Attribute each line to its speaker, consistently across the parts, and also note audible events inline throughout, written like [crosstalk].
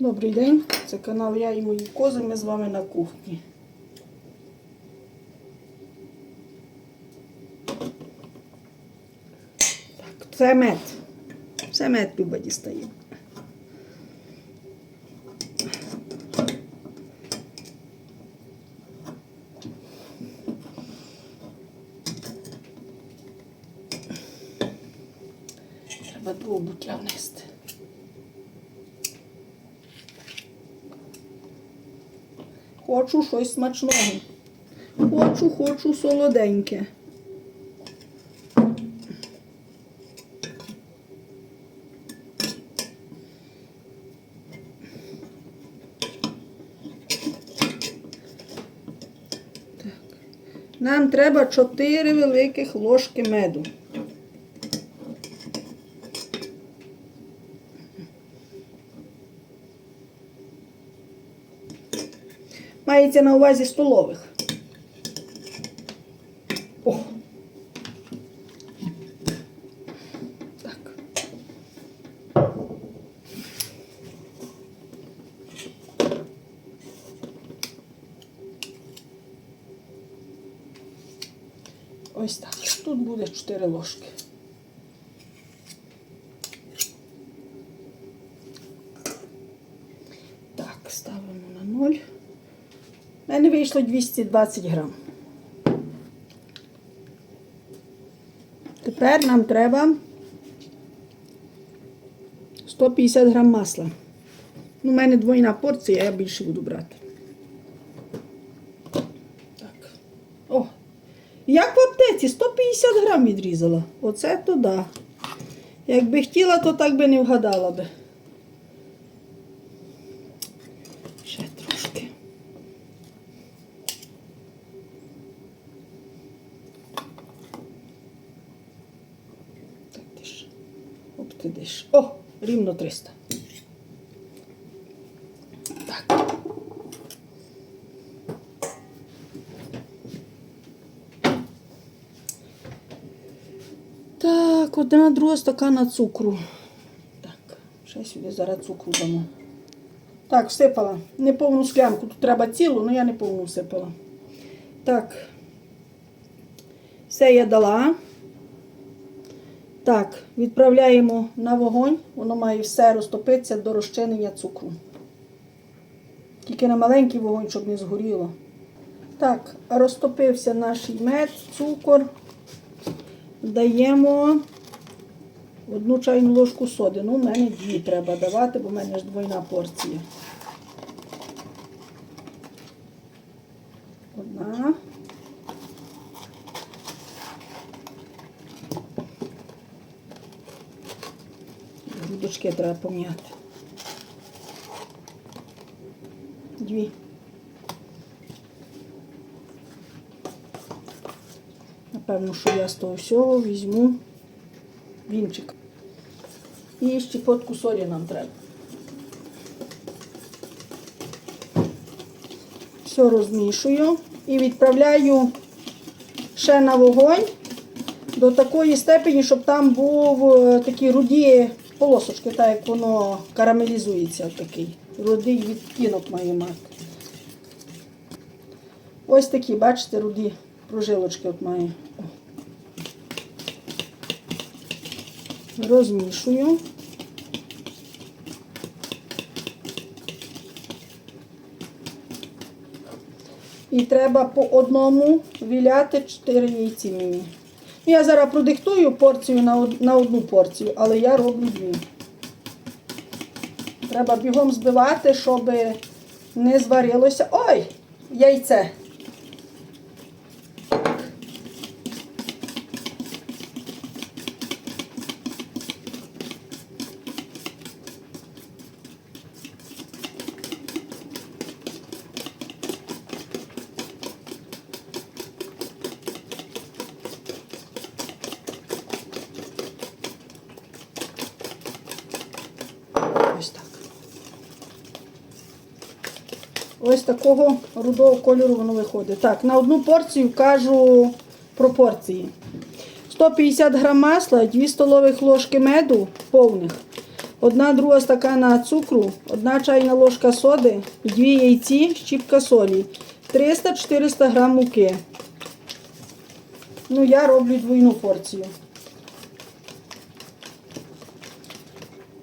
Speaker 1: Добрий день, це канал Я і мої кози. Ми з вами на кухні. Так, це мед. Це мед Люба дістає. Треба другу бутля внести. Хочу щось смачного. Хочу, хочу солоденьке. Нам треба 4 великих ложки меду. Мається на увазі столових. О. Так. Ось так. Тут буде 4 ложки. Так, ставимо на 0. У мене вийшло 220 грам. Тепер нам треба 150 грам масла. Ну, У мене двойна порція, я більше буду брати. Так. О! Як в аптеці 150 грам відрізала. Оце то да. Якби хотіла, то так би не вгадала би. Ще трошки. Так, ти ж обтидиш. О, рівно 300. Так. Так, одна друга стакана цукру. Так, ще сюди зараз цукру дамо. Так, всипала. Не повну склянку. Тут треба цілу, але я не повну всипала. Так. Все я дала. Так, відправляємо на вогонь. Воно має все розтопитися до розчинення цукру. Тільки на маленький вогонь, щоб не згоріло. Так, розтопився наш мед, цукор. Даємо одну чайну ложку соди. Ну, в мене дві треба давати, бо в мене ж двойна порція. Одна. Грудочки треба пом'яти. Дві. Напевно, що я з того всього візьму вінчик. І щепотку солі нам треба. Все розмішую і відправляю ще на вогонь до такої степені, щоб там був е, такі руді полосочки, так як воно карамелізується такий. Рудий відтінок має мати. Ось такі, бачите, руді прожилочки от має. Розмішую. І треба по одному віляти 4 яйці мені. Ну, Я зараз продиктую порцію на од- на одну порцію, але я роблю дві. Треба бігом збивати, щоб не зварилося. Ой! Яйце. Ось такого рудого кольору воно виходить. Так, на одну порцію кажу пропорції. 150 грам масла, 2 столових ложки меду повних, одна друга стакана цукру, одна чайна ложка соди, дві яйці, щіпка солі, 300-400 грам муки. Ну, я роблю двойну порцію.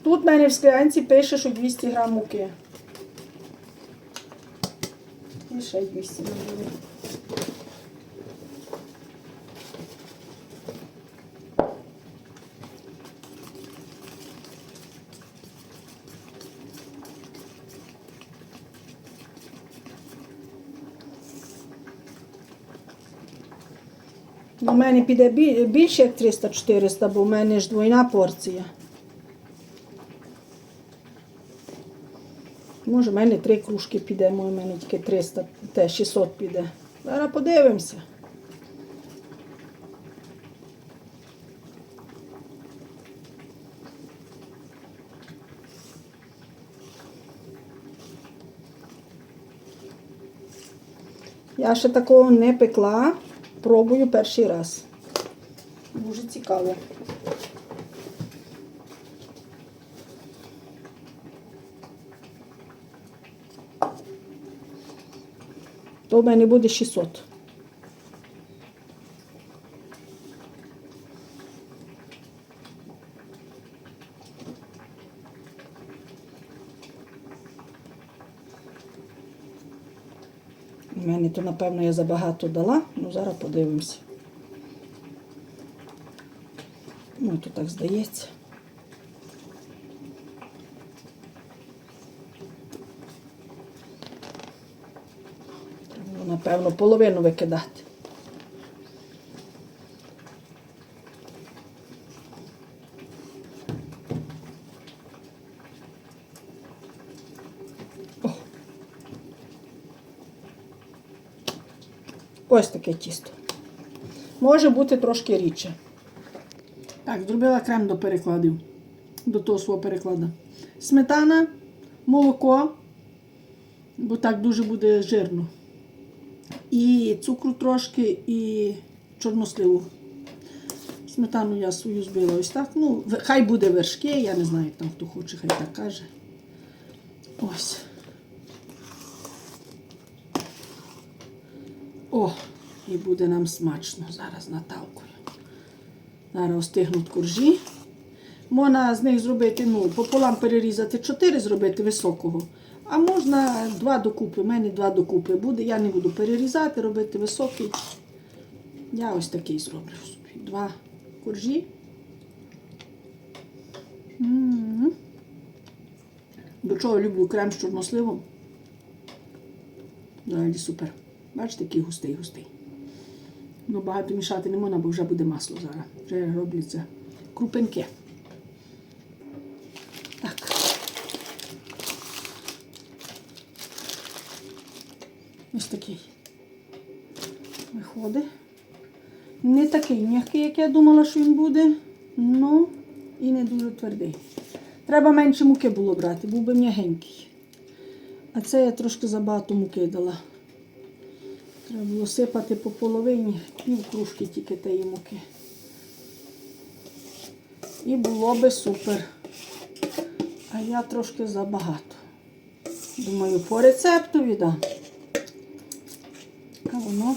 Speaker 1: Тут в мене в склянці пише, що 200 грам муки. І ще 200 наберу. У мене піде більше як 300-400, бо в мене ж двойна порція. Може, в мене три кружки піде, може, в мене тільки 300, те 600 піде. Зараз подивимося. Я ще такого не пекла. Пробую перший раз. Дуже цікаво. То в мене буде 600. У мене то, напевно, я забагато дала, ну зараз подивимось. Ну, то так здається. Треба, було, напевно, половину викидати. Ось таке тісто. Може бути трошки рідше. Так, зробила крем до перекладів. До того свого перекладу. Сметана, молоко, бо так дуже буде жирно. І цукру трошки, і чорносливу. Сметану я свою збила ось так. Ну, хай буде вершки, я не знаю, як там хто хоче, хай так каже. Ось. О, і буде нам смачно зараз наталкою. Зараз остигнуть коржі. Можна з них зробити, ну, пополам перерізати 4, зробити високого. А можна два докупи. У мене два докупи буде. Я не буду перерізати, робити високий. Я ось такий зроблю собі. Два коржі. До чого люблю крем з чорносливом. Взагалі супер. Бачите, який густий, густий. Ну, багато мішати не можна, бо вже буде масло зараз. Вже робляться крупинки. Так. Ось такий виходить. Не такий м'який, як я думала, що він буде. Ну, і не дуже твердий. Треба менше муки було брати, був би м'ягенький. А це я трошки забагато муки дала. Треба було сипати по половині, пів кружки тільки тієї муки. І було би супер. А я трошки забагато. Думаю, по рецепту віддам. А воно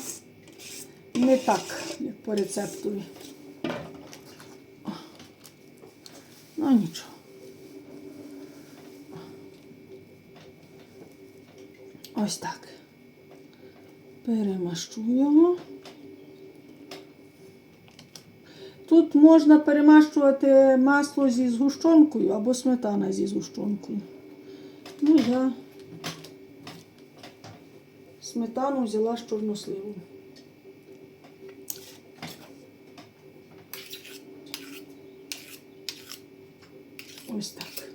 Speaker 1: не так, по рецептові. Ну нічого. Ось так. Перемащуємо. Тут можна перемащувати масло зі згущенкою або сметана зі згущенкою. Ну, я сметану взяла з чорносливом. Ось так.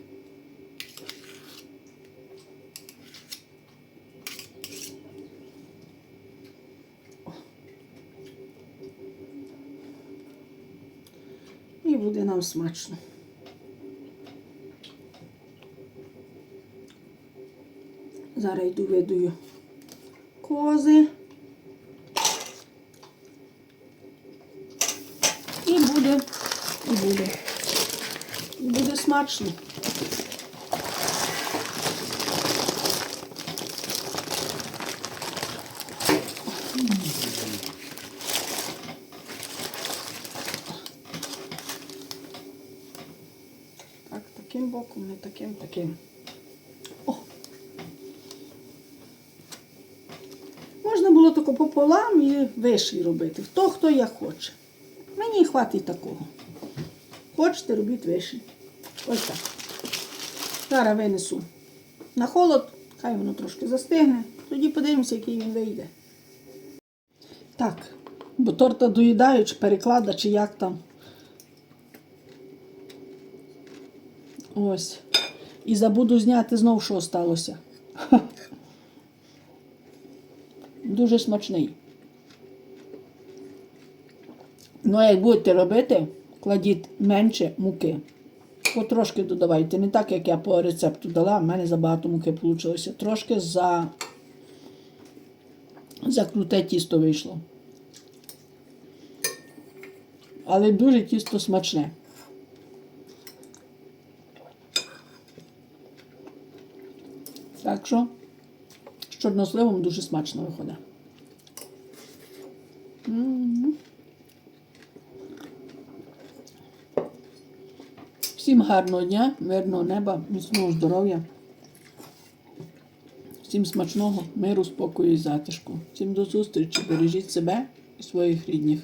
Speaker 1: І буде нам смачно. Зараз йду видую кози. І буде, і буде. Смачно. Так, таким боком, не таким, таким. О. Можна було тако пополам і виший робити. Хто хто як хоче. Мені хватить такого. Хочете, робіть виший. Ось так. Зараз винесу на холод, хай воно трошки застигне. Тоді подивимося, який він вийде. Так, бо торта доїдаю, чи переклада, чи як там. Ось. І забуду зняти знов, що сталося. [laughs] Дуже смачний. Ну, а як будете робити, кладіть менше муки. Потрошки додавайте. Не так, як я по рецепту дала, в мене забагато муки вийшло. Трошки за, за круте тісто вийшло. Але дуже тісто смачне. Так що з чорносливом дуже смачно виходить. Всім гарного дня, мирного неба, міцного здоров'я. Всім смачного, миру, спокою і затишку. Всім до зустрічі. Бережіть себе і своїх рідних.